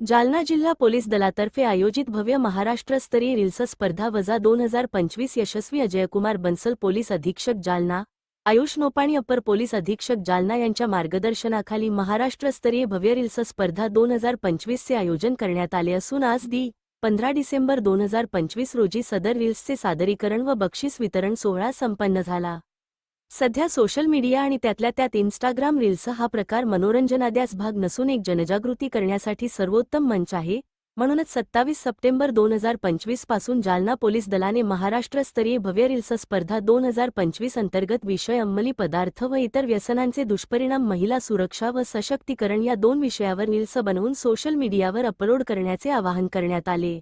जालना जिल्हा पोलीस दलातर्फे आयोजित भव्य महाराष्ट्रस्तरीय रिल्स स्पर्धा वजा दोन हजार पंचवीस यशस्वी अजयकुमार बन्सल पोलीस अधीक्षक जालना आयुष नोपाणी अप्पर पोलीस अधीक्षक जालना यांच्या मार्गदर्शनाखाली महाराष्ट्रस्तरीय भव्य रिल्स स्पर्धा दोन हजार पंचवीसचे आयोजन करण्यात आले असून आज दि पंधरा डिसेंबर दोन हजार पंचवीस रोजी सदर रिल्सचे सादरीकरण व बक्षीस वितरण सोहळा संपन्न झाला. सध्या सोशल मीडिया आणि त्यातल्या त्यात इन्स्टाग्राम रील्स हा प्रकार मनोरंजनाद्यास भाग नसून एक जनजागृती करण्यासाठी सर्वोत्तम मंच आहे. म्हणूनच सत्तावीस सप्टेंबर दोन हजार पंचवीसपासून जालना पोलीस दलाने महाराष्ट्रस्तरीय भव्य रील्स स्पर्धा दोन हजार पंचवीस अंतर्गत विषय अंमली पदार्थ व इतर व्यसनांचे दुष्परिणाम महिला सुरक्षा व सशक्तीकरण या दोन विषयावर रील्स बनवून सोशल मीडियावर अपलोड करण्याचे आवाहन करण्यात आले.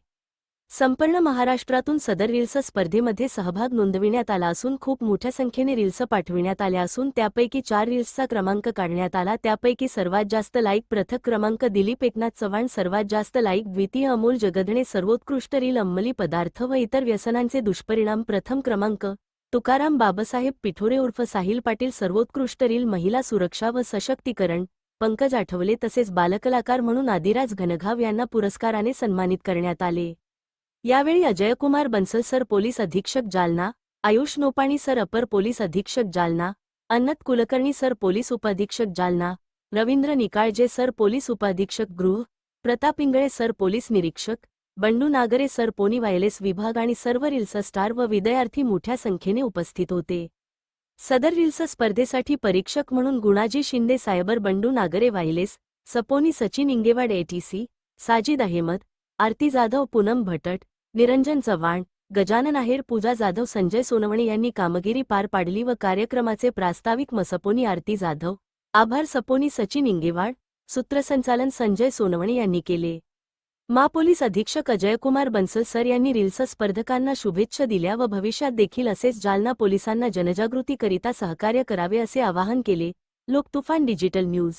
संपूर्ण महाराष्ट्रातून सदर रील्स स्पर्धेमध्ये सहभाग नोंदविण्यात आला असून खूप मोठ्या संख्येने रील्स पाठविण्यात आल्या असून त्यापैकी चार रील्सचा क्रमांक काढण्यात आला. त्यापैकी सर्वात जास्त लाईक प्रथक क्रमांक दिलीप एकनाथ चव्हाण सर्वात जास्त लाईक द्वितीय अमोल जगदणे सर्वोत्कृष्ट रील अंमली पदार्थ व इतर व्यसनांचे दुष्परिणाम. प्रथम क्रमांक तुकाराम बाबासाहेब पिठोरे उर्फ साहिल पाटील सर्वोत्कृष्ट रील महिला सुरक्षा व सशक्तीकरण. पंकज आठवले तसेच बालकलाकार म्हणून आदिराज घनघाव यांना पुरस्काराने सन्मानित करण्यात आले. यावेळी अजयकुमार बन्सल सर पोलीस अधीक्षक जालना आयुष नोपाणी सर अपर पोलीस अधीक्षक जालना अन्नत कुलकर्णी सर पोलीस उपअधीक्षक जालना रवींद्र निकाळजे सर पोलीस उपअधीक्षक गृह प्रताप इंगळे सर पोलीस निरीक्षक बंडू नागरे सर पोनी वायलेस विभाग आणि सर्व रिल्स स्टार व विद्यार्थी मोठ्या संख्येने उपस्थित होते. सदर रिल्स स्पर्धेसाठी परीक्षक म्हणून गुणाजी शिंदे सायबर बंडू नागरे वायलेस सपोनी सचिन इंगेवाड एटीसी साजिद अहमद आरती जाधव पूनम भटट निरंजन चव्हाण गजानन आहेर पूजा जाधव संजय सोनवणे यांनी कामगिरी पार पाडली व कार्यक्रमाचे प्रास्ताविक मसपोनी आरती जाधव आभार सपोनी सचिन इंगेवाड सूत्रसंचालन संजय सोनवणे यांनी केले. महापोलीस अधीक्षक अजयकुमार बन्सल सर यांनी रिल्स स्पर्धकांना शुभेच्छा दिल्या व भविष्यात देखील असेच जालना पोलिसांना जनजागृतीकरिता सहकार्य करावे असे आवाहन केले. Loktufan digital news.